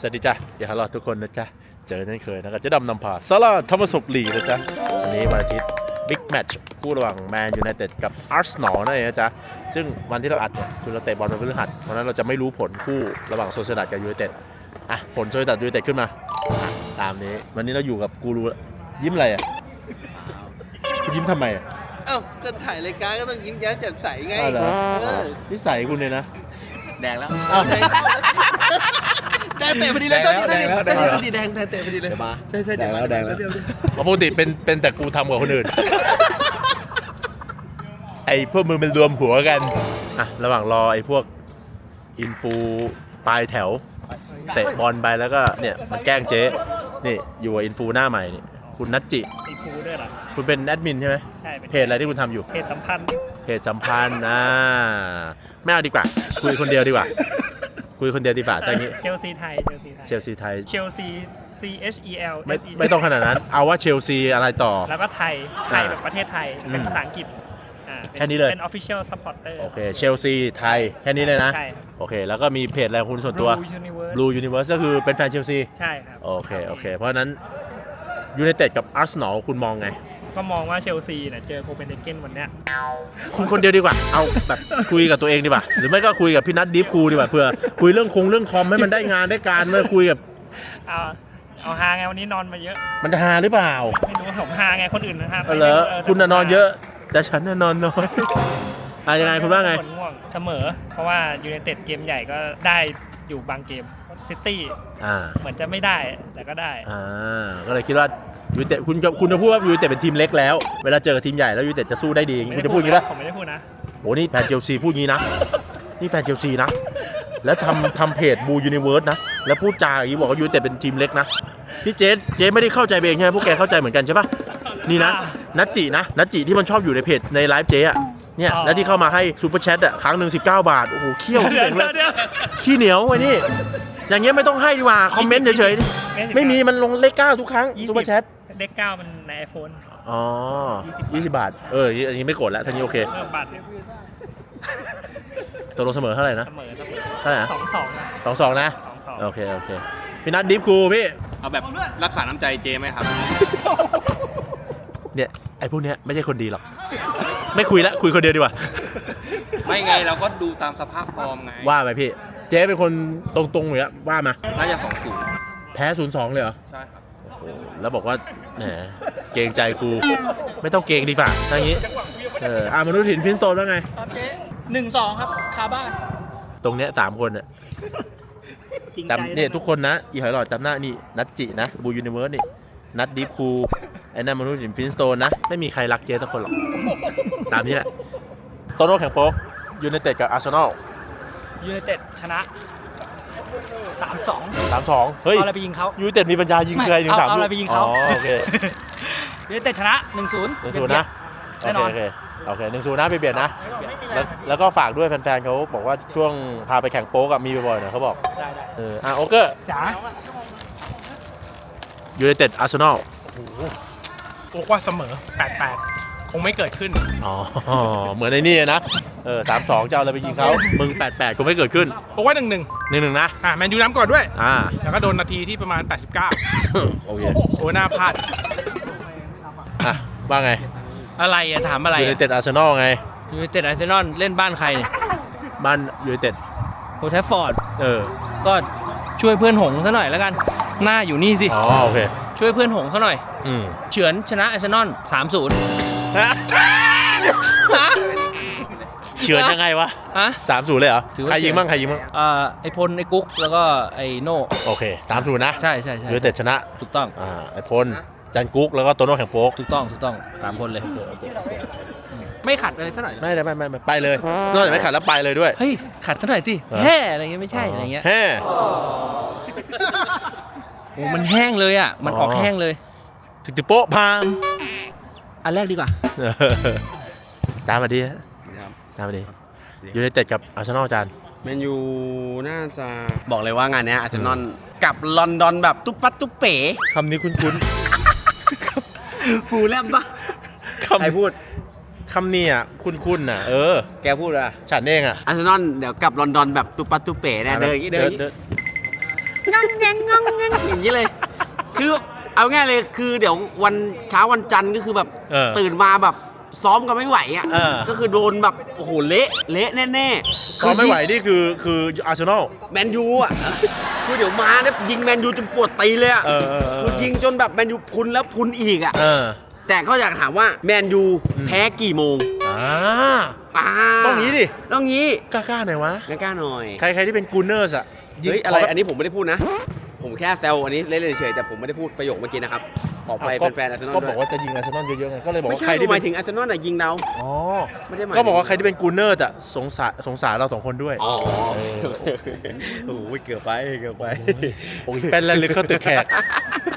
สวัสดีจ้ะอย่าทะเลาะทุกคนนะจ๊ะ เจอนั่นเคยนะครับเจะดำนำพาซาร่าธรรมสุขลีนะจ๊ะวันนี้วันอาทิตย์บิ๊กแมตช์คู่ระหว่างแมนยูไนเต็ดกับอาร์เซนอลนั่นเองนะจ๊ะ ซึ่งวันที่เราอัดเนี่ยคือเราเตะบอลวันพฤหัสเพราะฉะนั้นเราจะไม่รู้ผลคู่ระหว่างโซเซดัดกับยูไนเต็ดอะผลโซเซดัดยูไนเต็ดขึ้นมาอะตามนี้วันนี้เราอยู่กับกูรูยิ้มอะไรอะคุณยิ้มทำไมอะเอ้าก็ถ่ายรายการก็ต้องยิ้มแย้มแจ่มใสไงอ้าวเหรอเออนิสัยคุณเนี่ยนะ แดงแล้ว อ้าว แดงแดงเตะพอดีเลยแดงแล้วแดงแดงแล้วแดงแดงแดงเตะพอดีเลยเดี๋ยวมาใช่ใช่เดี๋ยวมาแดงแล้วเดี๋ยวเพราะปกติเป็นเป็นแต่กูทำกับคนอื่น ไอ้พวกมึงเป็นรวมหัวกันอะระหว่างรอไอ้พวกอินฟูปลายแถวเตะบอลไปแล้วก็เนี่ยมันแกล้งเจ๊นี่อยู่กับอินฟูหน้าใหม่นี่คุณนัทจิตีพูด้วยเหรอคุณเป็นแอดมินใช่ไหมใช่เป็นเพจอะไรที่คุณทำอยู่เพจสัมพันธ์เพจสัมพันธ์อ่าไม่เอาดีกว่าคุยคนเดียวดีกว่า คุยคนเดียวดีกว่าแต่นี้ เชลซีไทยเชลซีไทยเชลซีไทย เชลซี C H E L ไม่ไม่ต้องขนาดนั้น เอาว่าเชลซีอะไรต่อ แล้วก็ไทย ไทยอ่าแบบประเทศไทย เป็นอืมภาษาอังกฤษอ่าป็แค่นี้เลย เป็น official supporter โอเค เชลซีไทย แค่นี้เลยนะ ใช่ โอเค แล้วก็มีเพจอะไรของคุณส่วนตัว Blue Universe Blue Universe ก็คือเป็นแฟนเชลซี ใช่ครับโอเค โอเค เพราะฉะนั้นยูไนเต็ดกับอาร์เซนอลคุณมองไง ก็มองว่าเชลซีเนี่ยเจอโคเปนเฮเกนวันเนี้ยคุณคนเดียวดีกว่า เอาแบบคุยกับตัวเองดีกว่า หรือไม่ก็คุยกับพี่นัทดีฟคูดีกว่าเพื่อคุยเรื่องคงเรื่องคอมให้มันได้งานได้การเมื่อคุยกับเอาเอาฮาไงวันนี้นอนมาเยอะ มันจะหาหรือเปล่า ไม่รู้ผมฮาไงคนอื่นนะฮะเออเหรอคุณน่ะนอนเยอะ แต่ฉันน่ะนอนน้อยอะยังไงคุณว่าไงนง่วงเสมอ เพราะว่ายูไนเต็ดเกมใหญ่ก็ได้อยู่บางเกมซิตี้อ่าเหมือนจะไม่ได้แต่ก็ได้อ่าก็เลยคิดว่า ยูไนเต็ดคุณจะคุณจะพูดว่ายูไนเต็ดเป็นทีมเล็กแล้ว เวลาเจอกับทีมใหญ่แล้วยูไนเต็ดจะสู้ได้ดีคุณจะพูดอย่างนี้ปะผมไม่ได้พูดนะโอ้นี่แฟนเชลซีพูดงี้นะ นี่แฟนเชลซีนะ แล้วทำทำเพจบูยูนิเวิร์สนะ แล้วพูดจาอย่างนี้บอกว่ายูไนเต็ดเป็นทีมเล็กนะ พี่เจ๊เจ๊ไม่ได้เข้าใจเองใช่ไหมพวกแกเข้าใจเหมือนกันใช่ปะนี่นะนัจจินะนัจจิที่มันชอบอยู่ในเพจในไลฟ์เจ๊อะเนี่ยแล้วที่เข้ามาให้ซูเปอร์แชทอะครั้งหนึ่ง19บาท โอ้โหเขี้ยวที่เดี๋เหยวม่งเลยเดี๋ยวขี้เหนียวไอ้นี่ อย่างเงี้ยไม่ต้องให้ดีกว่า คอมเมนต์เฉยๆ ไม่มีมันลงเลขเก้าทุกครั้งซูเปอร์แชทเลขเก้ามันในไอโฟนอ๋อ20บาท เอออันนี้ไม่โกรธแล้วท่านี้โอเคเริ่มบัตรตกลงเสมอเท่าไหร่นะเสมอเสมอเท่าไหร่นะสองสองนะสองสองนะสองสองโอเคโอเคพี่นัทดิฟครูพี่เอาแบบรักษาน้ำใจเจไหมครับ เนี่ยไอ้พวกเนี้ยไม่ใช่คนดีหรอก ไม่คุยละคุยคนเดียวดีกว่า ไม่ไงเราก็ดูตามสภาพฟอร์มไง ว่าไปพี่ เจ๊เป็นคนตรงๆเลยอะว่ามา น่าจะสองศูนย์แพ้ศูนย์สองเลยเหรอ ใช่ครับ โอ้โห แล้วบอกว่าแหมเกรงใจกู ไม่ต้องเกรงดีกว่าถ้าอย่างนี้ เอออ่ามนุษย์หินฟินสโตนว่าไง ครับเจ๊หนึ่งสองครับ คาบ้านตรงเนี้ยสามคนอะจริงใจจำเนี่ยทุกคนนะ อีหอยหลอดจำหน้านี่ นัทจินะบูยูนิเวิร์สนี่ นัทดิฟคูไอ้นั่นมนุษย์หินฟินสโตนนะ ไม่มีใครรักเจ๊ทุกคนหรอก ตามนี้แหละโตโน่แข่งโป๊กยูไนเต็ดกับอาร์เซนอล ยูไนเต็ดชนะสามสองสามสองเฮ้ยเอาอะไรไปยิงเขายูไนเต็ดมีปัญญายิงไม่ใครหนึ่งสามเอาเอาอะไรลูกไปยิงเขาอ๋อโอเคยูไนเต็ดชนะหนึ่งศูนย์หนึ่งศูนย์นะแน่นอนโอเคโอเคหนึ่งศูนย์นะเบียดๆนะแล้วแล้วก็ฝากด้วยแฟนๆเขาบอกว่าช่วงพาไปแข่งโป๊กอะมีบ่อยๆหน่อยเขาบอกได้ได้เอออะโอเคจ๋ายูไนเต็ดอาร์เซนอลโอ้ว่าเสมอ8 8ค งไม่เกิดขึ้น อ๋อ เหมือนในนี่นะ เออสามสองจะเอาอะไรไปยิงเขามึงแปดแปดก็ไม่เกิดขึ้นโอ้ว่าหนึ่งหนึ่งหนึ่งหนึ่งนะ อ่าแมนยูน้ำก่อนด้วย อ่า แล้วก็โดนนาทีที่ประมาณ 89 โอเค โอ้หน้าพลาด อะ ว่าไงอะไรอะถามอะไรยูไนเต็ดอาร์เซนอลไง ยูไนเต็ดอาร์เซนอลเล่นบ้านใครเนี่ยบ้านยูไนเต็ดโอแทฟฟอร์ด เออ ก็ช่วยเพื่อนหงส์ซะหน่อยแล้วกัน หน้าอยู่นี่สิ อ๋อ โอเค ช่วยเพื่อนหงส์ซะหน่อย อืม เฉือนชนะอาร์เซนอล3-0 เฉือนยังไงวะฮะ สามศูนย์เลยเหรอ ถือว่า ใครยิงเฉือนบ้างใครยิงบ้างเอ่อไอพลไอกุ๊กแล้วก็ไอโน่โอเคสามศูนย์นะใช่ใช่ใช่ยูไนเต็ดชนะ ถูกต้องอ่า ไอพลจันกุ๊กแล้วก็โตโน่แข่งโป๊กถูกต้องถูกต้องสามคนเลยไม่ขัดอะไรซะหน่อยเหรอไม่ได้ไม่ไม่ไม่ไปเลย นอกจากไม่ขัดแล้วไปเลยด้วย เฮ้ยขัดซะหน่อยสิเหรอแห่อะไรเงี้ยไม่ใช่อะไรเงี้ยแฮ่ โอ้มันแห้งเลยอะมันออกอ๋อแห้งเลย ถึงจะโป๊ะพาม อันแรกดีกว่าเออตามมาดีฮะตามมาดียูไนเต็ดกับอาร์เซนอลจานแมนยูน่าจะบอกเลยว่างานเนี้ยอาร์เซนอลกับลอนดอนแบบตุ๊บปัดตุ๊บเป๋คำนี้คุ้นฟูลแลมปะๆคำใครพูดคำนี้อะคุ้นๆน่ะ เออ แกพูดอะฉันเองอะอาร์เซนอลเดี๋ยวกับลอนดอนแบบตุ๊บปัดตุ๊บเป๋แน่เดินอย่างงี้เดินอย่างงี้งองแงงงองแงงอย่างนี้เลย คือ เอาง่ายเลยคือเดี๋ยววันเช้าวันจันทร์ก็คือแบบเออตื่นมาแบบซ้อมกันไม่ไหวอะเออ ก็คือโดนแบบโอ้โหเละเละแน่ๆซ้อมไม่ไหวนี่คือคืออาร์เซนอล แมนยูอะคือเดี๋ยวมาเนี่ยยิงแมนยูจนปวดตีเลยอะเออเออเออ คือยิงจนแบบแมนยูพุนแล้วพุนอีกอะเออ แต่ก็อยากถามว่าแมนยูอืม แพ้กี่โมงอ่า อ่าต้องงี้ดิ ต้องงี้กล้าๆหน่อยวะ งั้นกล้าหน่อยใครใครที่เป็นกูเนอร์สอะยิงเฮ้ยอะไรขอันนี้ผมไม่ได้พูดนะ ผมแค่แซวอันนี้เล่นๆเฉยๆแต่ผมไม่ได้พูดประโยคเมื่อกี้นะครับขออภัยก็แฟนๆอาร์เซนอลก็ด้บวอกยว่าจะยิงอาร์เซนอลเยอะๆไงก็เลยบอกไม่ว่าใช่ใครที่หเป็มานยถึงอาร์เซนอลน่ะยิงเราอ๋อไม่ได้หมายก็บอกว่าใครที่เป็นกูเนอร์จะสงสารสงสารเราสองคนด้วย อ๋อเออโอ้โหเกือบไปเกือบไป โอ้ยเป็นแล้วลึกเข้าตึกแขกแ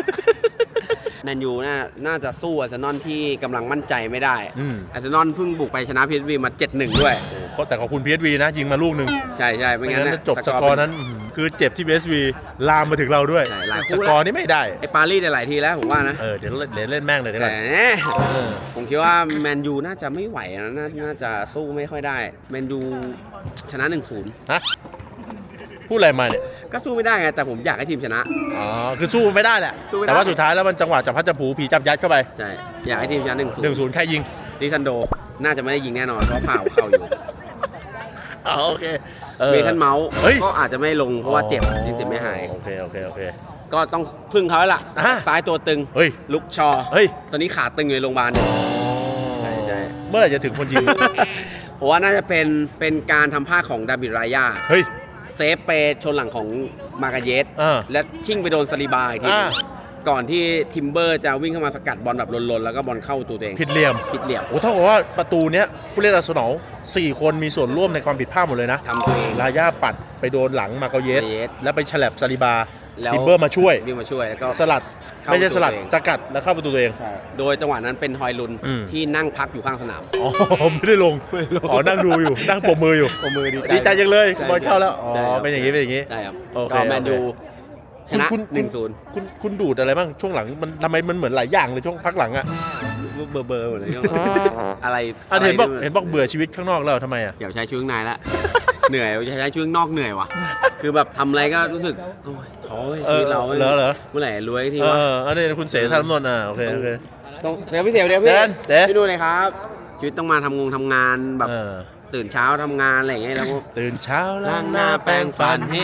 มนยูน่าน่าจะสู้อาร์เซนอลที่กำลังมั่นใจไม่ได้อืม อาร์เซนอลเพิ่งบุกไปชนะพีเอสวีมา7-1ด้วยโอ้แต่ขอบคุณพีเอสวีนะยิงมาลูกหนึ่งใช่ใช่ไม่ไม่งั้งั้นนเยจะจบสกอร์นั้นอื้อหือคือเจ็บที่พีเอสวีลามมาถึงเราด้วย ใช่หลายคู่สแล้วกอร์นี่ไม่ได้ ไอ้ปารีสเนี่ยหลายทีแล้วผมว่านะเออเดี๋ยวเดี๋ยวเล่นแม่งเลยดีกแต่ว่าแน่เออผมคิดว่าแมนยูน่าจะไม่ไหวนะนาน่าจะสู้ไม่ค่อยได้แมนยูชนะ 1-0 ฮะ พูดอะไรมาเนี่ยก็สู้ไม่ได้ไงแต่ผมอยากให้ทีมชนะ อ๋อคือสู้ไม่ได้แหละสู้ไม่ได้ แต่ว่าสุดท้ายแล้วมันจังหวะจับพัดจับผูผีจับยัดเข้าไปใช่อยากให้ทีมชนะ1น1-0ศูนย์ใครยิงลิซันโดน่าจะไม่ได้ยิงแน่นอนเพราะเผาเข้าอยู่อ๋อโอเคออ เมทันเมาส์เฮ้ย ก็อาจจะไม่ลงเพราะว่าเจ็บยังเจ็บไม่หาย โอเคโอเคโอเค ก็ต้องพึ่งเขาแล้วล่ะอะ ซ้ายตัวตึง เฮ้ยลุกชอ เฮ้ยตอนนี้ขาตึงอยู่ในโรงพยาบาลอยู่ใช่ใช่ เมื่อไหร่จะถึงคนยิง ผมว่าน่าจะเป็นเป็นการทำพลาดของดาบิดรายาเฮ้ย เซฟไปชนหลังของมากาเยสอ่าและชิ่งไปโดนซาลิบาอีกทีอ่า ก่อนที่ทิมเบอร์จะวิ่งเข้ามาสกัดบอลแบบลนๆ แล้วก็บอลเข้าประตูตัวเองผิดเหลี่ยมผิดเหลี่ยมโอ้เท่ากับว่าประตูเนี้ยผู้เล่นอาร์เซนอลสี่คนมีส่วนร่วมในความผิดพลาดหมดเลยนะทำตัวเองลาย่าปัดไปโดนหลังมาเกาเยสมาเกาเยส แล้วไปฉลับซาลิบาแล้ว ทิมเบอร์มาช่วย วิ่งมาช่วยแล้วก็สลัด เข้าไม่ใช่สลัดประตูตัวเอง สกัดแล้วเข้าประตูตัวเองโดยจังหวะนั้นเป็นฮอยลุนอืม ที่นั่งพักอยู่ข้างสนาม อ๋อ ไม่ได้ลงอ๋อ นั่งดูอยู่ นั่งปรบมืออยู่ปรบมือดีใจ ดีใจจังเลยใช่บอลเข้าแล้ว อ๋อ ใช่ครับ เป็นอย่างนี้ เป็นอย่างนี้ ใช่ครับโอเคก็แมนยูชนะคุณคุณหนึ่งศูนย์คุณคุณดูดอะไรบ้าง ช่วงหลัง มันทำไมมันเหมือนหลายอย่างเลยช่วงพักหลังอะเบอร์เบอร์หมดเลยก็อะไรอะเห็นบอกะไรเห็นบอกเบื่อชีวิตข้างนอกแล้วทำไมอะอยากใช้ชีวิตข้างในละ เหนื่อยอยากใช้ชีวิตข้างนอกเหนื่อยว่ะ คือแบบทำอะไรก็รู้สึกโอ้ยท้อ เว้ยเอชีอวิตเราเหรอเหรอเมื่อไหร่รวยทีเอวะ ออันนี้คุณเสธารำนนท์อะโอเคโอเค ต้องเดี๋ยวพี่เสียวเดี๋ยวพี่เจนเจ๊พี่ดูเลยครับชีวิตต้องมาทำงงทำงานแบบเออตื่นเช้าทำงานอะไรอย่างเงี้ยแล้วก็ ตื่นเช้าล้าล้างงหหน้าน้าแปรงฟันแปรงฟันให้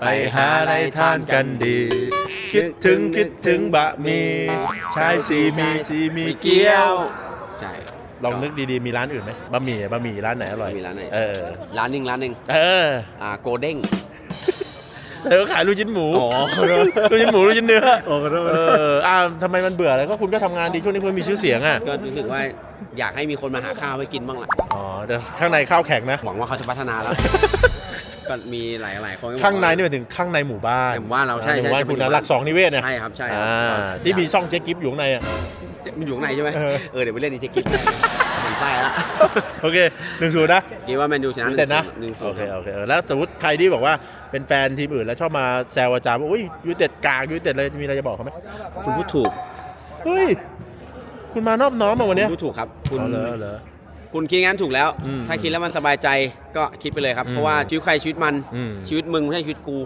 ไปหาอะไรทานกันดี คิดถึงคิดถึงบะหมี่ชายสีมีสีมีเกี๊ยว ใช่ ลองนึกดีๆ มีร้านอื่นไหมบะหมี่บะหมี่ร้านไหนอร่อยมีร้านไหน เออ ร้านหนึ่งร้านหนึ่งเออ อ่าโกเด้ง เธอขายลูกชิ้นหมูอ๋อลูกชิ้นหมูลูกชิ้นเนื้อโอ้ขอโทษ เอออ่าทำไมมันเบื่ออะไรก็คุณก็ทำงานดีช่วงนี้คุณมีชื่อเสียงอะก็รู้สึกว่าอยากให้มีคนมาหาข้าวให้กินบ้างล่ะ อ๋อเดี๋ยวข้างในข้าวแข็งนะ หวังว่าเขาจะพัฒนาแล้ว ก็มีหลายหลายๆคนก็บอกข้างในนี่หมายถึงข้างในหมู่บ้านในหมู่บ้านเราใช่หมู่บ้านใช่คุณจะเป็นหมู่บ้านนะหลักสองนิเวศเนี่ยใช่ครับใช่ครัอ่าบที่มีช่องเจ๊กิฟอยู่ข้างในอะ มันอยู่ข้างในใช่ไหมเออ เออเดี๋ยวไปเล่นดีเจกิ๊กมันใต้ละโอเคหนึ่งศูนย์นะคิดว่าแมนยูชนะเด็ดนะหนึ่งศูโอนย์เคโอเคเออแล้วสมมติใครที่บอกว่า เป็นแฟนทีมอื่นแล้วชอบมาแซวอาจารย์ว่าอุ้ยยูไนเต็ดกากยูไนเต็ดเลยมีอะไรจะบอกเขาไหมคุณพูดถูกเฮ้ยคุณมานอบน้อมมาวันเนี้ยคุณพูดถูกครับ คุณเอาเหรอเอาเหรอคุณคิดงั้นถูกแล้ว อืมถ้าคิดแล้วมันสบายใจก็คิดไปเลยครับ อืมเพราะว่าชีวิตใครชีวิตมัน อืม ชีวิตมึงไม่ใช่ชีวิตกู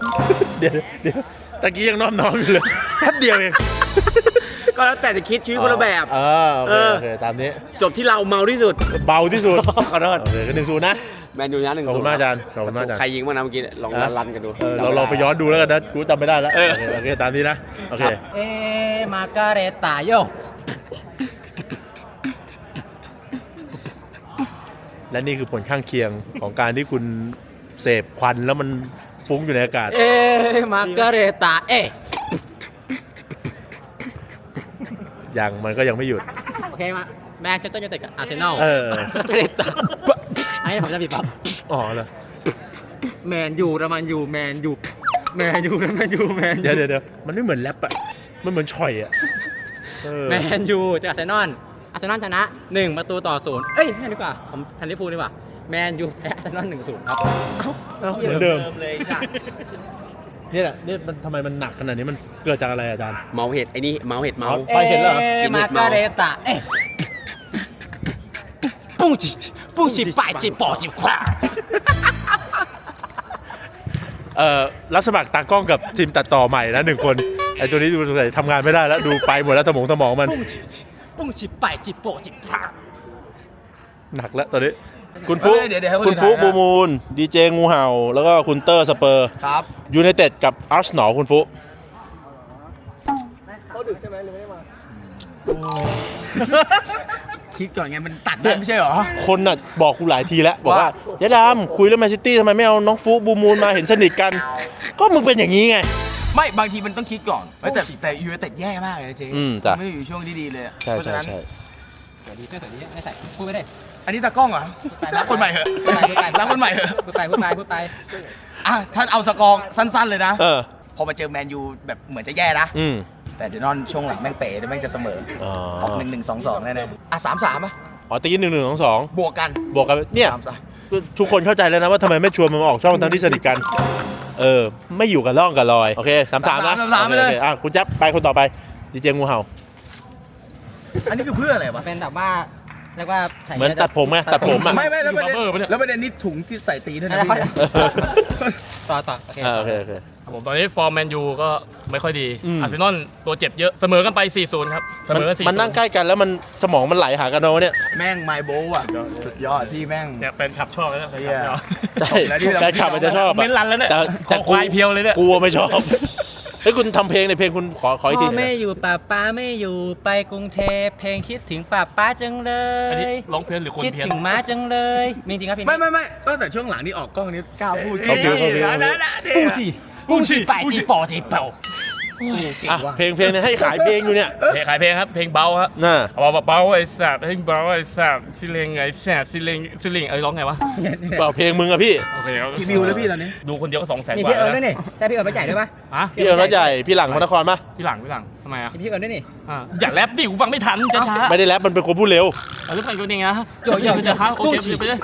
เดี๋ยวเดี๋ยวตะกี้ยังน้อมน้อมอยู่เลยแป๊บเดียวเองก็แล้วแต่จะคิดชีวิตคนละแบบ เออโอเคเออโอเคตามนี้ จบที่เราเมาที่สุด เบาที่สุดขอโทษโอเคก็หนึ่งศูนย์นะแมนยูชนะหนึ่งขอบคุณมากอาจารย์ขอบคุณมากอาจารย์ ใครยิงบ้างนะเมื่อกี้ลองฮะรันๆกันดูเออเราลองไปย้อนดูแล้วกันนะกูจำไม่ได้แล้วเออโอเคโอเคตามนี้นะโอเค เอมาการเรตาโยและนี่คือผลข้างเคียงของการที่คุณเสพควันแล้วมันฟุ้งอยู่ในอากาศ เอมาการเรตาเอยังมันก็ยังไม่หยุดโอเคมาแมนเชสเตอร์ยูไนเต็ดกับอาร์เซนอลเออ มาการเรตา ไอ้ผมจะบีบปั๊บอ๋อเหรอแมนยูระมันยูแมนยูแมนยูระมันยูแมนเดี๋ยวเดี๋ยวเดี๋ยวมันไม่เหมือนแรปอะมันเหมือนฉ่อยอะเออแมนยูเจออาร์เซนอลอาร์เซนอลชนะ1ประตูต่อศูนย์เอ้ยไม่ดีกว่าผมทันลิพูดดีกว่าแมนยูแพ้อาร์เซนอลหนึ่งศูนย์ครับเอ้าเหมือนเดิมเลยใช่นี่แหละนี่มันทำไมมันหนักขนาดนี้มันเกิดจากอะไรอาจารย์เมาเห็ดไอ้นี่เมาเห็ดเมาไปเห็นเหรอเอ้มาการเรตาเอ้ปุ้งจิปุ้งจิ ป่ายจิปอจิควาอเอ่อรับสมัครตากล้องกับทีมตัดต่อใหม่นะหนึ่งคนไอ้ตัวนี้ดูสงสัยทำงานไม่ได้แล้วดูไปหมดแล้วสมองสมองมันปุ้งจิบไปจิบโปะจิบพาหนักแล้วตอนนี้ คุณฟุเดี๋ยวเดี๋ยวให้คนคุณฟุอื่นถ่ายนะ บูมูลดีเจงูเห่า แล้วก็คุณเตอร์สเปอร์ครับยูไนเต็ดกับอาร์เซนอลคุณฟุ คิดก่อนไงมันตัดได้ไม่ใช่เหรอ คนน่ะบอกกูหลายทีแล้ว บอกว่าว่าเจ๊ดำคุยเรื่องแมนซิตี้ทำไมไม่เอาน้องฟุบูมูลมาเห็นสนิทกัน ก็มึงเป็นอย่างนี้ไง ไม่บางทีมันต้องคิดก่อนเฮ้ยแต่แต่ยูไนเต็ดแย่มากเลยนะเจ๊อืมจ้ะ ไม่ได้อยู่ช่วงที่ดีเลยอะใช่เพราะใช่ฉะนั้น ใช่สวัสดีเจ้าสวัสดีไม่ใส่พูดไม่ได้ อันนี้ตากล้องเหรอรับคนใหม่เหอะพูดไปพูดไปรับคนใหม่เหอะพูดไปพูดไปพูดไปอะท่านเอาสกอร์สั้นๆเลยนะ เออ พอมาเจอแมนยูแบบเหมือนจะแย่นะ อืม แต่เดี๋ยวนอนช่วงหลังแม่งเป๋เดี๋ยวแม่งจะเสมออ๋อ ออกหนึ่งหนึ่งสองสองแน่ๆอะสามสามอะอ๋อตีหนึ่งหนึ่งสองสองบวกกันบวกกันเนี่ย สามสามทุกคนเข้าใจแล้วนะว่าทำไมไม่ชวนมันมาออกช่องทั้งที่สนิทกัน เออ ไม่อยู่กับร่องกับรอย โอเคสามสามนะสามสามโอเคเลย โอเคอะคุณแจ๊บไปคนต่อไปดีเจงูเห่า อันนี้คือเพื่ออะไรวะเป็นแบบว่าเรียกว่าไถเหมือนตัดผมไงตัดผมอะไม่ไม่แล้วประเด็นอยู่ cover ปะเนี่ยแล้วประเด็นนี้ถุงที่ใส่ตีนด้วยนั่นะนแหละพี่ต่อต่อโอเค อ่าโอเคโอเค ผมตอนนี้ฟอร์มแมนยูก็ไม่ค่อยดีอืม อาร์เซนอลตัวเจ็บเยอะเสมอกันไป 4-0 ครับ เสมอกัน4-0มันนั่งใกล้กันแล้วมันสมองมันไหลหากันเนาะเนี่ย แม่งไมโบอะ สุดยอดที่แม่ง เนี่ยแฟนคลับชอบแล้วนะแฟนคลับชอบใช่แล้วที่เรา แฟนคลับมันจะชอบอะเม้นรันแล้วเนี่ยแต่คแต่อควายเพียวเลยเนี่ย กูไม่ชอบเฮ้ยคุณทำเพลงในเพลงคุณขอขออีกพ่ทีอหน่ไม่อยนะอยู่ป้าป้าไม่อยู่ไปกรุงเทพเพลงคิดถึงป้าป้าจังเลอันนี้ย ร้องเพี้ยนหรือคนคิดเพี้ยนถึงม้าจังเลยมีจริงครับเพลงไม่นี้ ไม่ไม่ตั้งแต่ช่วงหลังนี่ออกกล้องนี้กล้าพูดเขาเพลงเขาเพลงนะเขาเพลนะงนะเท่ปุ้งอะจี ปุ้งจีไปจีโปะจีโปะเก่งอะว่ะเพลงเพลงเนี่ยให้ขายเพลงอยู่เนี่ยเพลงขายเพลงครับเพลงเบาครับน่ะเอาเบาๆไอ้สัตว์เพลงเบาไอ้สัตว์ซิเลงไอ้แสบซิเลงซิเลงเอ้ยร้องไงวะเปล่าเพลงมึงอะพี่โอเคครับกี่วิวแล้วพี่ตอนนี้ดูคนเดียวก็สองแสนมีกว่าพี่เอิญแล้วด้วยนี่ได้พี่เอิญไปจ่ายด้วยปะฮะพี่เอิญรัตใหญ่พี่หลังพระนครปะพี่หลังพี่หลังทำไมอะมีพี่เอิญด้วยนี่อะอย่าแรปดิกูฟังไม่ทันจะช้าไม่ได้แรปมันเป็นคนพูดเร็วเอาเรื่องอะไรกันเองนะโยโย่จะช้าโอเคไปเลย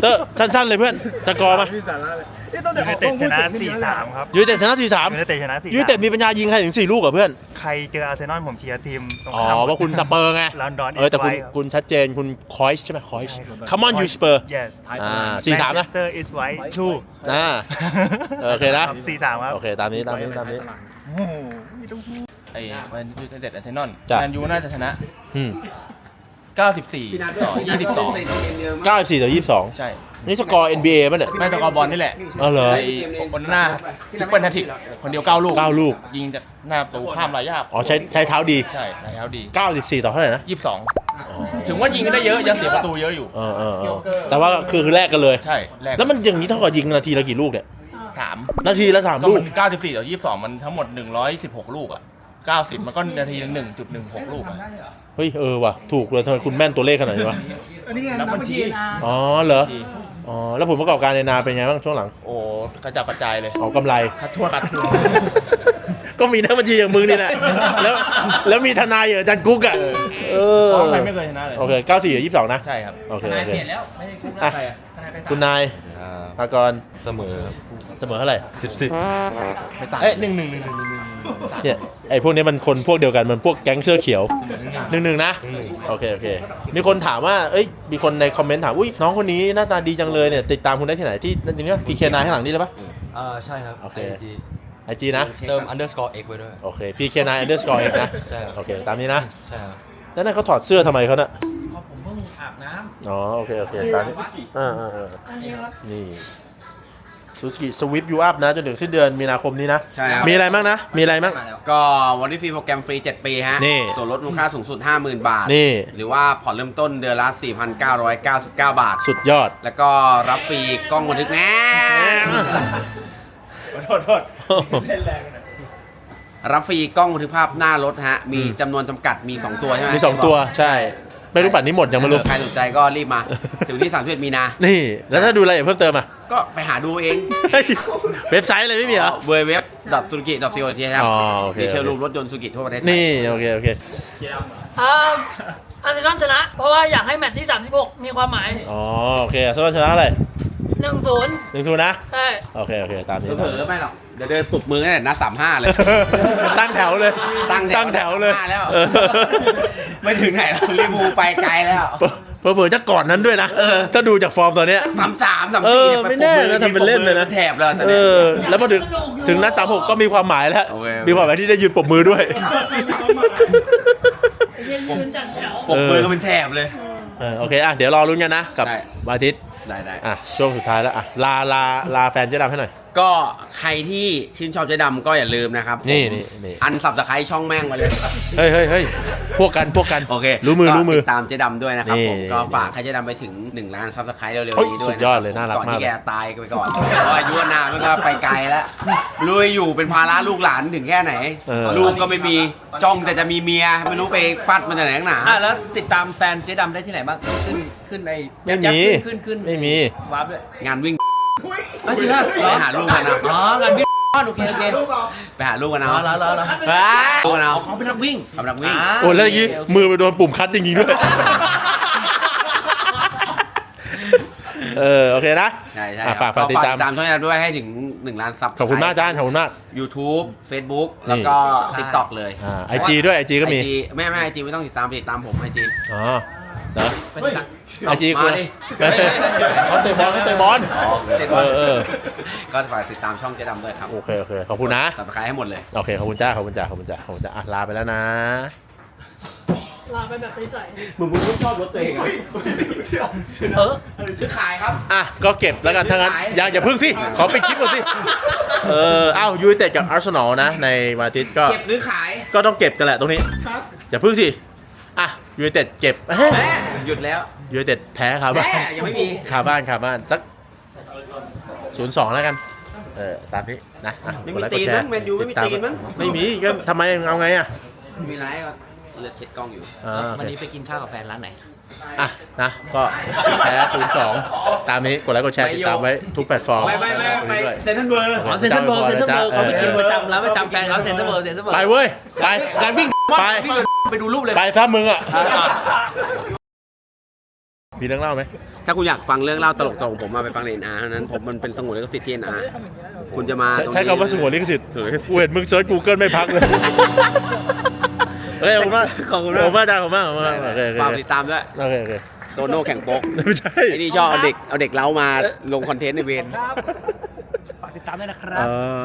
เตอร์สั้นๆเลยเพื่อนสกอร์มาพี่สาระเลย นี่ต้องแต่ยูอไนอกกเต็ล้ดองชพูดนะถึง4-3ครับยูไนเต็ดชนะสี่สามยูไนเต็ดชนะ4-3ยูไนเต็ดมีปัญญายิงใครถึงสี่ลูกเหรอเพื่อน ใครเจออาร์เซนอลผมเชียร์ทีมตรงอ๋อข้ามว่าคุณสเปอร์ไงลอนดอนเออแต่คุณ is white คุณชัดเจนคุณคอยส์ใช่ไหมคอยส์ใช่รับ Come on you Spur yes อ่าสี่สามนะ Manchester is white too อ่าโอเคนะรับ4-3ครับโอเคตามนี้ตามนี้ตามนี้โอ้โหไม่ต้องพูดไอ้แมนยูไนเต็ดอาร์เซนอลจ้ะแมนยูน่าจะชนะอืม 94ต่อ22เก้าสี่ต่อยี่สิบสองใช่ นี่สกอร์ NBA ป่ะเนี่ย ไม่สกอร์บอลนี่แหละอ๋อเหรอ ไอ้คนหน้าทิปเปิลแฮตทริกคนเดียว 9 ลูก เก้าลูก ยิงจากหน้าประตูข้ามรายญาบอ๋อใช้ใช้เท้าดี ใช่รายเท้าดี 94 ต่อเท่าไหร่นะ22 ถึงว่ายิงกันได้เยอะ ยังเสียประตูเยอะอยู่ เออเออเออแต่ว่าคือคือแลกกันเลย ใช่ แรกแล้วมันอย่างนี้เท่ากับยิงนาทีละกี่ลูกเนี่ย สามนาทีละสามก็ลูก มัน94ต่อ22 มันทั้งหมด 116 ลูกอะ 90 มันก็นาทีละ1.16 ลูกอะ เฮ้ยเออว่ะถูกเลยทำไมคุณแม่นตัวเลขขนาดนี้วะอันนี้ไงนักนักบับัญญชีชีนะอ๋อเหรออ๋อแล้วผลประกอบการในนาเป็นไงบ้างช่วงหลังโอ้กระจัดกระจายเลยออกกำไรคัดทั่วคัดทั่วก็มีนักบัญชีอย่างมึงนี่แหละแล้วแล้วมีทนายอย่างอาจารย์กุ๊กอะเออฟ้องใครไม่เคยชนะเลยโอเค94กับ22นะใช่ครับโอเคทนาโอยเคเปลี่ยนแล้วไม่ใช่คุ้มอะใครอะ ทนายไปศาลคุณนายภากรเสมอเสมอเท่าไหร่สิบสิบไม่ต่างเอ้ยหนึ่งหนึ่งหนึ่งหนึ่งหนึ่งหนึ่งเนี่ยไอ้พวกนี้มันคนพวกเดียวกันมันพวกแก๊งเสื้อเขียวหนึ่งหนึ่งนะโอเคโอเค มีคนถามว่าเอ้ยมีคนในคอมเมนต์ถามอุ้ยน้องคนนี้หน้าตาดีจังเลยเนี่ยติดตามคุณได้ที่ไหนที่นั่นจริงๆพีเคนายข้างหลังนี่เลยปะ เออใช่ครับ โอเค IG ไอจีนะเติม underscore x ไว้ด้วย โอเคพีเคนายอันเดอร์สกอร์เองนะใช่ครับ โอเคตามนี้นะ ใช่ครับ แล้วนั่นเขาถอดเสื้อทำไมเขาน่ะผ มเพิ่งอาบน้อ๋อโอเคโอเคตามนี้อ่าอ่าอ่านี่ซูซูกิสวิปยูอัพนะจนถึงสิ้นเดือนมีนาคมนี้นะ ใช่ครับ มีอะไรบ้างนะ มีอะไรบ้าง ก็วันที่ฟรีโปรแกรมฟรี 7 ปีฮะ นี่ ส่วนลดมูลค่าสูงสุด 50,000 บาท นี่หรือว่าผ่อนเริ่มต้นเดือนละ 4,999 บาท สุดยอด แล้วก็รับฟรีกล้องบันทึกแน่รับฟรีกล้องบันทึกภาพหน้ารถฮะ มีจำนวนจำกัดมี 2 ตัวใช่ไหมมีสองตัวใช่ ไม่รู้บัตรนี้หมดยังไม่รู้ ใครสนใจก็รีบมา ถึงที่31มีนา นี่ แล้วถ้าดูรายละเอียดเพิ่มเติมอะก็ไปหาดูเองเฮ้ยเว็บไซต์เลยไม่มีเหรอ เว็บเว็บดับสุกิดับซีโอทีครับอ๋อโอเค มีเชอร์รูมรถยนต์สุกิทั่วประเทศไทยนี่ โอเค โอเคอ่าอาร์เซนอลชนะ เพราะว่าอยากให้แมตช์ที่ 36 มีความหมาย อ๋อ โอเคสำหรับชนะอะไร1-0 หนึ่งศูนย์นะ ใช่ โอเค โอเค ตามนี้เผลอๆไม่หรอก เดี๋ยวเดินปลุกมือตั้งแต่นัดสามห้าเลย ตั้งแถวเลย ตั้งแถวตั้งแถวเลยตั้งแถวแล้วออไม่ถึงไหนแล้วลิเวอร์พูลไปไกลแล้วเผลอๆจะก่อนนั้นด้วยนะถ้าดูจากฟอร์มตอนเนี้ย สามสามสามเอสี่อไม่แน่นะทำเป็นเล่นเลยนะ แถบเลยตอนเอเนี้ย อ แล้วพอถึงถึงนัดสามหกก็มีความหมายแล้ว โอเค มีความหมายที่ได้ยืนปรบมือด้วยยืนยืนจัดแถวปกมือก็เป็นแถบเลย เออโอเคอะเดี๋ยวรอลุ้นกันนะ กับได้ วันอาทิตย์ได้ได้ อะช่วงสุดท้ายแล้วอะลาลาลาแฟนเจ๊ดำให้หน่อย ก็ใครที่ชื่นชอบเจ๊ดำก็อย่าลืมนะครับนี่ผมนี่นี่ อันสับตะไคร้ช่องแม่งมาเลยเฮ้ยเฮ้ยเฮ้ยพวกกันพวกกันโอเครู้มือก็รู้มือ ติดตามเจ๊ดำด้วยนะครับนี่ผมก็ฝากให้เจ๊ดำไปถึง1ล้านซับสไครต์เร็วเฮ้ยๆนี้ด้วยสุดยอดเลยน่ารักก่อนมาก ที่แกตายไปก่อนเพราะอายุนานมันก็ไปไกลแล้วลุยอยู่เป็นภาระลูกหลานถึงแค่ไหนเออลูกก็ไม่มีจ้องแต่จะมีเมียไม่รู้ไปปัดมันแต่ไหนนักหนา อะแล้วติดตามแฟนเจ๊ดำได้ที่ไหนบ้างขึ้นขึ้นในไม่มี ขึ้นขึ้นไม่มี วาร์ปด้วย งานวิ่ง อ้าวจริงเหรอไปหาลูกกันนะอ๋องานวิ่โอเคโอเคไปหาลูกกันนะอ๋อแล้วแล้วแล้วไปลูกกันเอาเขาเป็นนักวิ่งกำลังวิ่งอ่าโอ้แล้วเมื่อกี้มือไปโดนปุ่มคัดจริงๆด้วย เออโอเคนะ ใช่ใช่อะฝากฝากติดตามตาม ช่องเราด้วยให้ถึง1ล้านซับ ขอบคุณมากอาจารย์ขอบคุณมาก YouTube Facebook แล้วก็ TikTok เลยไอจีด้วยไอจีก็มี IG ไม่ไม่ไอจีไม่ต้องติดตามติดตามผมไอจีอ๋อ เหรอไปติดตามไอจีกูมาดิเขาเตะบอลเขาเตะบอลเสร็จเอแล้วอเออ ก็ฝากติดตามช่องเจ๊ดำด้วยครับโอเคโอเคขอบคุณนะสับสไครให้หมดเลย โอเคขอบคุณจ้าขอบคุณจ้าขอบคุณจ้าขอบคุณจ้าอะลาไปแล้วนะ ลาไปแบบใสมึงมึงไม่ชอบรถตัวเองเออซื้อขายครับ อะก็เก็บแล้วกันถ้างั้นขายอย่าอย่าพึ่งสิขอไปดคลิปก่อนสิเอออ้าวยูไนเต็ดกับอาร์เซนอลนะในวันอาทิตย์ก็เก็บหรือขายก็ต้องเก็บกันแหละตรงนี้อย่าพึ่งสิอะ ยูไนเต็ดเก็บเฮ้ยแม่หยุดแล้วยูไนเต็ดแพ้คาบ้าแม่นยังไม่มีคาบ้านคาบ้านสักศูนย์สองแล้วกัน เออตามนี้นะอะไม่กมีดไลค์กตีดนแชมั้ร์งแมนยูไม่มีติดตาตีนมั้งไม่มีก็ทำไมเอาไงอะมีไลฟ์ก็เลือดเช็ดกล้องอยู่ อ่าโอวันเค นี้ไปกินข้าวกับแฟนร้านไหน อะนะก็แพ้ศูนย์สองตามนี้กดไลค์กดแชร์ติดตามไว้ทุกแพลตฟอร์มไม่ไม่ไม่ไม่ด้วยเซนทันเวอร์ อ๋อเซ็นทรัลเวิลด์เซ็นทรัลเวิลด์เขาไปกินเออประจำแล้วประจำแฟนเขาเซ็นทรัลเวิลด์เซ็นทรัลเวิลด์ ไปเว้ย ไปงานวิ่งไป ไปดูรูปเลย ไปถ้ามึงอะ มีเรื่องเล่าไหม ถ้าคุณอยากฟังเรื่องเล่าตลกๆของผมมาไปฟังในเอ็นอาร์เท่านั้นผมมันเป็นสงวนลิขสิทธิ์ที่เอ็นอาร์คุณจะมาใช้ตรงใช้คำว่าสงวนลิขสิทธิ์ กูเห็นมึงเซิร์ช Google ไม่พักเลยเฮ้ยขอบคุณมากขอบคุณขอบคุณมากมากอาจารย์ขอบคุณมากขอบคุณมากโอเคโอเคฝากติดตามด้วยโอเคโอเคโตโน่แข่งโป๊กไม่ใช่ไอ้นี่ชอบเอาเด็กเอาเด็กเล้ามาลงคอนเทนต์ในเวร ฝากติดตามด้วยนะครัเอบอ